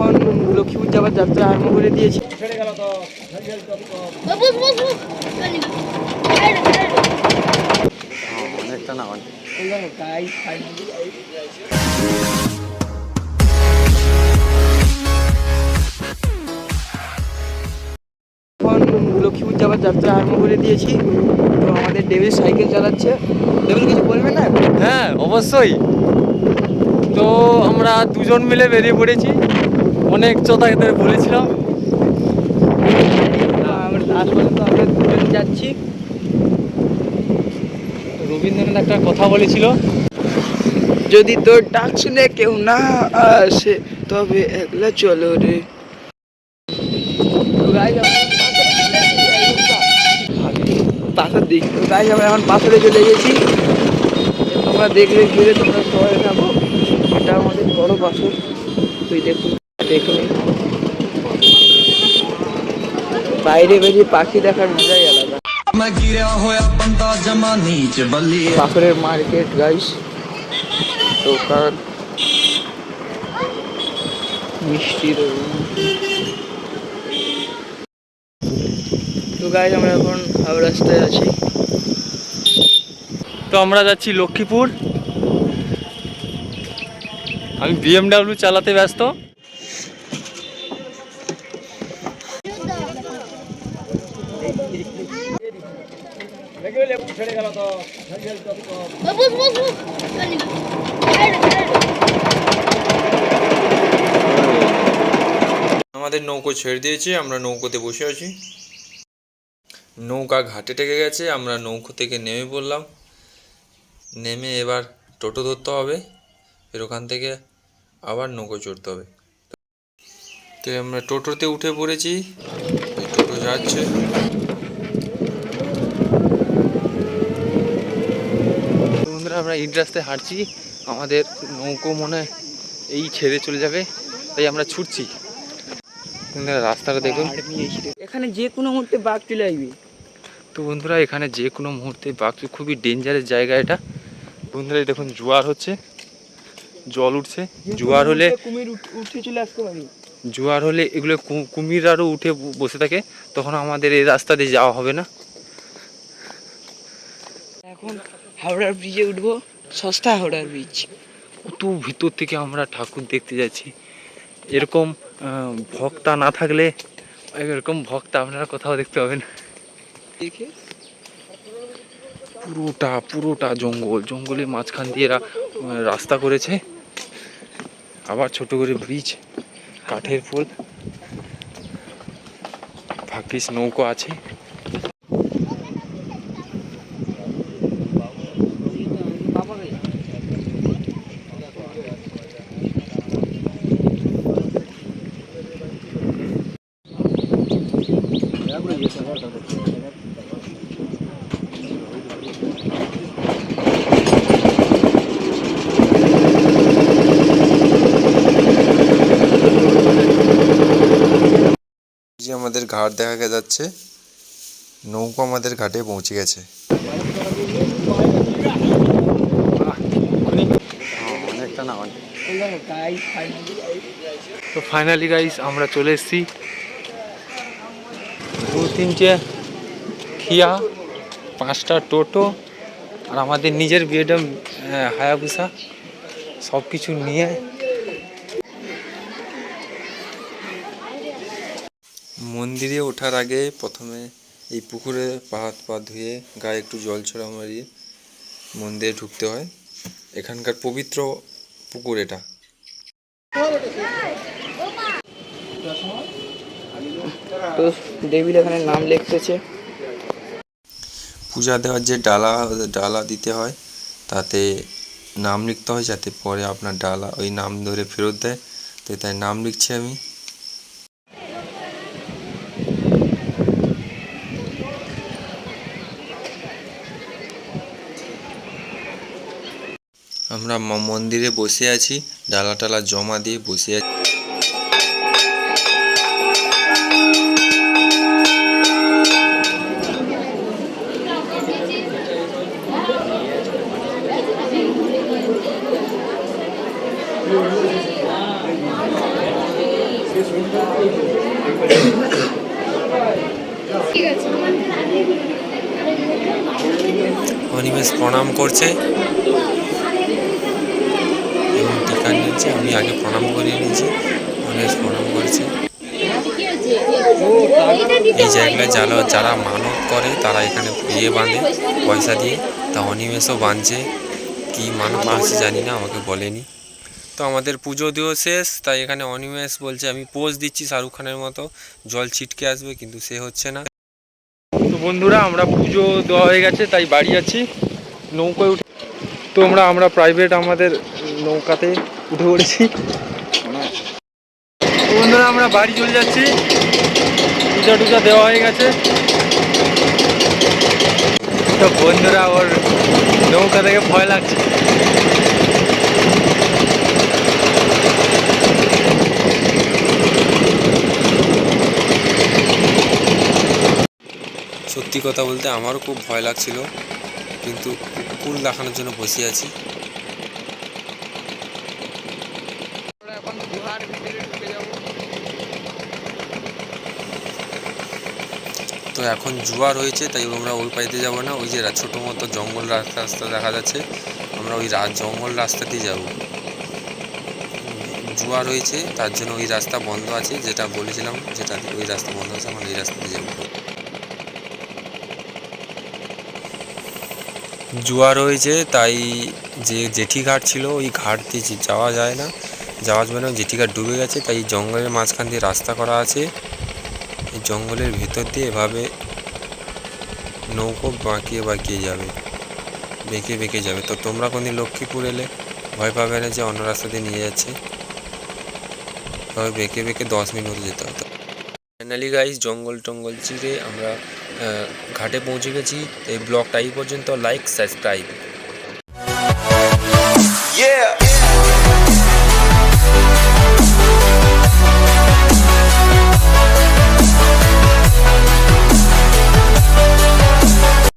এখন লক্ষ্মীপুর যাবার যাত্রা আরম্ভ করে দিয়েছি। বস বস বস। অনেকটা না অনেক এখন লক্ষ্মীপুর যাবার যাত্রা আরম্ভ করে দিয়েছি। তো আমাদের ডেভিল সাইকেল চালাচ্ছে। ডেভিল কিছু বলবে না? হ্যাঁ অবশ্যই। তো আমরা দুজন মিলে বেরিয়ে পড়েছি। অনেক চোতা খেতে বলেছিলাম আমরা লাস্ট পর্যন্ত আমরা দুজন যাচ্ছি। রবীন্দ্রনাথ একটা কথা বলেছিল। যদি তোর ডাক শুনে কেউ না আসে তবে একলা চলো রে। পাথর দিক। তো গাছ আমরা এখন পাথরে চলে গেছি। তোমরা দেখলে ঘিরে তোমরা শহরে থাকো এটা আমাদের বড় পাথর। তুই দেখুন। দেখে নিই বাইরে বেরিয়ে পাখি দেখার মজাই আলাদা। পাথরের মার্কেট গাইস দোকান মিষ্টির তো গাইজ আমরা এখন হাওড়াস্তায় আছি। তো আমরা যাচ্ছি লক্ষ্মীপুর। আমি বিএমডাব্লিউ চালাতে ব্যস্ত। বস বস বস আমাদের নৌকো ছেড়ে দিয়েছে আমরা নৌকোতে বসে আছি। নৌকা ঘাটে টেকে গেছে আমরা নৌকো থেকে নেমে পড়লাম। নেমে এবার টোটো ধরতে হবে এর ওখান থেকে আবার নৌকো চড়তে হবে। তো আমরা টোটোতে উঠে পড়েছি টোটো যাচ্ছে তো বন্ধুরা আমরা ইট রাস্তায় হাঁটছি। আমাদের নৌকো মনে এই ছেড়ে চলে যাবে তাই আমরা ছুটছি। রাস্তাটা দেখুন। এখানে যে কোনো মুহূর্তে বাঘ চলে আসবে। তো বন্ধুরা এখানে যে কোনো মুহূর্তে বাঘ খুবই ডেঞ্জারের জায়গা এটা। বন্ধুরা দেখুন জোয়ার হচ্ছে। জল উঠছে। জোয়ার হলে কুমির উঠে চলে আসতে পারি। জোয়ার হলে এগুলো কুমির আরও উঠে বসে থাকে। তখন আমাদের এই রাস্তা দিয়ে যাওয়া হবে না। এখন হাওড়ার ব্রিজে উঠবো সস্তা হাওড়ার ব্রিজ কত ভিতর থেকে আমরা ঠাকুর দেখতে যাচ্ছি। এরকম ভক্তা না থাকলে এরকম ভক্তা আপনারা কোথাও দেখতে পাবেন পুরোটা পুরোটা জঙ্গল। জঙ্গলের মাঝখান দিয়ে এরা রাস্তা করেছে। আবার ছোট করে ব্রিজ কাঠের ফুল। ভাগ্যিস নৌকো আছে যে আমাদের ঘাট দেখা যাচ্ছে। নৌকো আমাদের ঘাটে পৌঁছে গেছে। তো ফাইনালি গাইস আমরা চলে এসেছি। দু তিনটে খিয়া, পাঁচটা টোটো, আর আমাদের নিজের বিয়েডম হায়াবুসা সব কিছু নিয়ে মন্দিরে ওঠার আগে প্রথমে এই পুকুরে পা হাত পা ধুয়ে গায়ে একটু জল ছড়া মারিয়ে মন্দিরে ঢুকতে হয়। এখানকার পবিত্র পুকুর এটা। তো ডেভিল এখানে নাম লিখতেছে। পূজা দেওয়ার যে ডালা ডালা দিতে হয় তাতে নাম লিখতে হয় যাতে পরে আপনার ডালা ওই নাম ধরে ফেরত দেয়। তো তাই নাম লিখছি আমি। আমরা মন্দিরে বসে আছি ডালা টালা জমা দিয়ে বসে আছি। অনিমেষ প্রণাম করছে। টিকা নিয়েছে আমি আগে প্রণাম করিয়ে নিয়েছি অনিমেষ প্রণাম করেছে। এই জায়গায় যারা যারা মানত করে, তারা এখানে বিয়ে বাঁধে, পয়সা দিয়ে। তা অনিমেষও বাঁধছে, কি মানত আছে জানি না, আমাকে বলেনি। তো আমাদের পুজো দিও শেষ, তাই এখানে অনিমেষ বলছে, আমি পোজ দিচ্ছি শাহরুখ খানের মতো, জল ছিটকে আসবে, কিন্তু সে হচ্ছে না। তো বন্ধুরা, আমরা পুজো দেওয়া হয়ে গেছে, তাই বাড়ি আছি নৌকায় উঠে তো আমরা প্রাইভেট আমাদের নৌকাতে উঠে পড়েছি। বন্ধুরা, আমরা বাড়ি চলে যাচ্ছি। পূজা টুজা দেওয়া হয়ে গেছে। তো বন্ধুরা, ওর নৌকা থেকে ভয় লাগছে। সত্যি কথা বলতে আমারও খুব ভয় লাগছিল। কিন্তু কুল দেখানোর জন্য বসে আছি। তো এখন জোয়ার হয়েছে তাই আমরা ওই পাইতে যাব না। ওই যে ছোটো মতো জঙ্গল রাস্তা রাস্তা দেখা যাচ্ছে আমরা ওই জঙ্গল রাস্তা দিয়ে যাব জোয়ার হয়েছে তার জন্য ওই রাস্তা বন্ধ আছে যেটা বলেছিলাম যেটা ওই রাস্তা বন্ধ আছে আমরা এই রাস্তা দিয়ে যাব। জোয়ার হয়েছে তাই যে জেঠি ঘাট ছিল, ওই ঘাট দিয়ে যাওয়া যায় না। যাওয়া যাবে না জেঠি ঘাট ডুবে গেছে, তাই জঙ্গলের মাঝখান দিয়ে রাস্তা করা আছে। এই জঙ্গলের ভেতর দিয়ে এভাবে নৌকো বাঁকিয়ে বাঁকিয়ে যাবে, বেঁকে বেঁকে যাবে। তো তোমরা কোনদিন লক্ষ্মীপুর এলে ভয় পাবে না যে অন্য রাস্তা দিয়ে নিয়ে যাচ্ছে। তবে বেঁকে বেঁকে দশ মিনিট যেতে হতো ফাইনালি গাইস জঙ্গল টঙ্গল চিরে আমরা ঘাটে পৌঁছে গেছি। এই ব্লগটা এই পর্যন্ত। Like subscribe.